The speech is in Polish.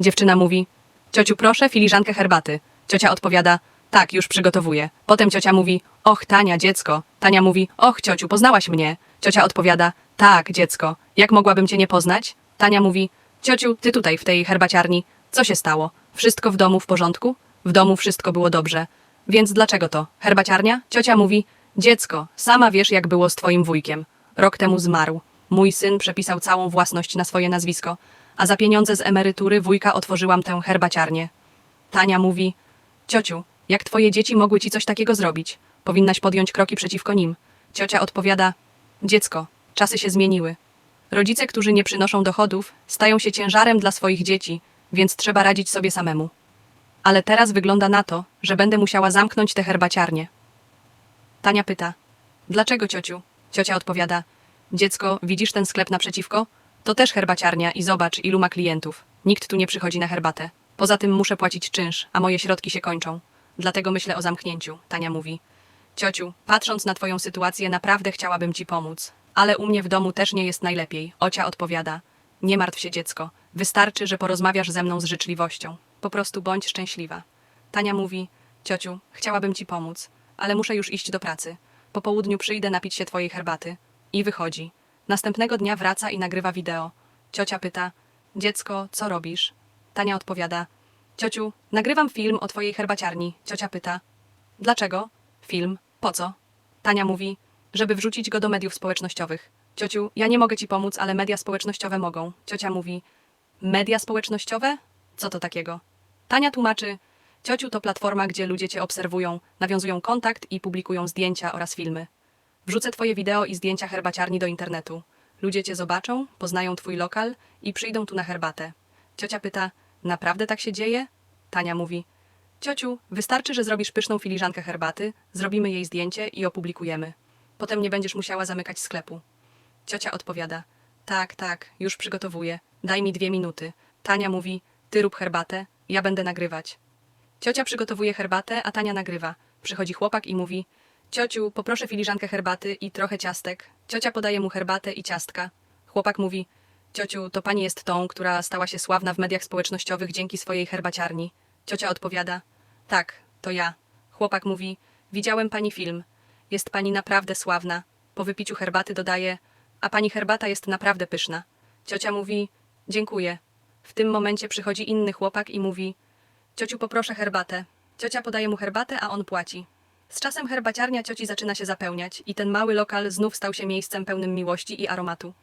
Dziewczyna mówi, ciociu proszę filiżankę herbaty. Ciocia odpowiada, tak, już przygotowuję. Potem ciocia mówi, och Tania, dziecko. Tania mówi, och ciociu, poznałaś mnie. Ciocia odpowiada, tak, dziecko. Jak mogłabym cię nie poznać? Tania mówi, ciociu, ty tutaj w tej herbaciarni. Co się stało? Wszystko w domu w porządku? W domu wszystko było dobrze. Więc dlaczego to? Herbaciarnia? Ciocia mówi, dziecko, sama wiesz jak było z twoim wujkiem. Rok temu zmarł. Mój syn przepisał całą własność na swoje nazwisko, a za pieniądze z emerytury wujka otworzyłam tę herbaciarnię. Tania mówi, ciociu, jak twoje dzieci mogły ci coś takiego zrobić? Powinnaś podjąć kroki przeciwko nim. Ciocia odpowiada, dziecko, czasy się zmieniły. Rodzice, którzy nie przynoszą dochodów, stają się ciężarem dla swoich dzieci, więc trzeba radzić sobie samemu. Ale teraz wygląda na to, że będę musiała zamknąć tę herbaciarnię. Tania pyta: Dlaczego, ciociu? Ciocia odpowiada: Dziecko, widzisz ten sklep naprzeciwko? To też herbaciarnia i zobacz, ilu ma klientów. Nikt tu nie przychodzi na herbatę. Poza tym muszę płacić czynsz, a moje środki się kończą. Dlatego myślę o zamknięciu, Tania mówi. Ciociu, patrząc na twoją sytuację, naprawdę chciałabym ci pomóc. Ale u mnie w domu też nie jest najlepiej. Ocia odpowiada. Nie martw się, dziecko. Wystarczy, że porozmawiasz ze mną z życzliwością. Po prostu bądź szczęśliwa. Tania mówi: Ciociu, chciałabym ci pomóc, ale muszę już iść do pracy. Po południu przyjdę napić się twojej herbaty. I wychodzi. Następnego dnia wraca i nagrywa wideo. Ciocia pyta: Dziecko, co robisz? Tania odpowiada: Ciociu, nagrywam film o twojej herbaciarni. Ciocia pyta: Dlaczego? Film. Po co? Tania mówi, żeby wrzucić go do mediów społecznościowych. Ciociu, ja nie mogę ci pomóc, ale media społecznościowe mogą. Ciocia mówi, media społecznościowe? Co to takiego? Tania tłumaczy, ciociu to platforma, gdzie ludzie cię obserwują, nawiązują kontakt i publikują zdjęcia oraz filmy. Wrzucę twoje wideo i zdjęcia herbaciarni do internetu. Ludzie cię zobaczą, poznają twój lokal i przyjdą tu na herbatę. Ciocia pyta, naprawdę tak się dzieje? Tania mówi, Ciociu, wystarczy, że zrobisz pyszną filiżankę herbaty, zrobimy jej zdjęcie i opublikujemy. Potem nie będziesz musiała zamykać sklepu. Ciocia odpowiada: Tak, tak, już przygotowuję. Daj mi dwie minuty. Tania mówi: Ty rób herbatę, ja będę nagrywać. Ciocia przygotowuje herbatę, a Tania nagrywa. Przychodzi chłopak i mówi: Ciociu, poproszę filiżankę herbaty i trochę ciastek. Ciocia podaje mu herbatę i ciastka. Chłopak mówi: Ciociu, to pani jest tą, która stała się sławna w mediach społecznościowych dzięki swojej herbaciarni. Ciocia odpowiada: Tak, to ja. Chłopak mówi: Widziałem pani film. Jest pani naprawdę sławna. Po wypiciu herbaty dodaje: A pani herbata jest naprawdę pyszna. Ciocia mówi: Dziękuję. W tym momencie przychodzi inny chłopak i mówi: Ciociu, poproszę herbatę. Ciocia podaje mu herbatę, a on płaci. Z czasem herbaciarnia cioci zaczyna się zapełniać i ten mały lokal znów stał się miejscem pełnym miłości i aromatu.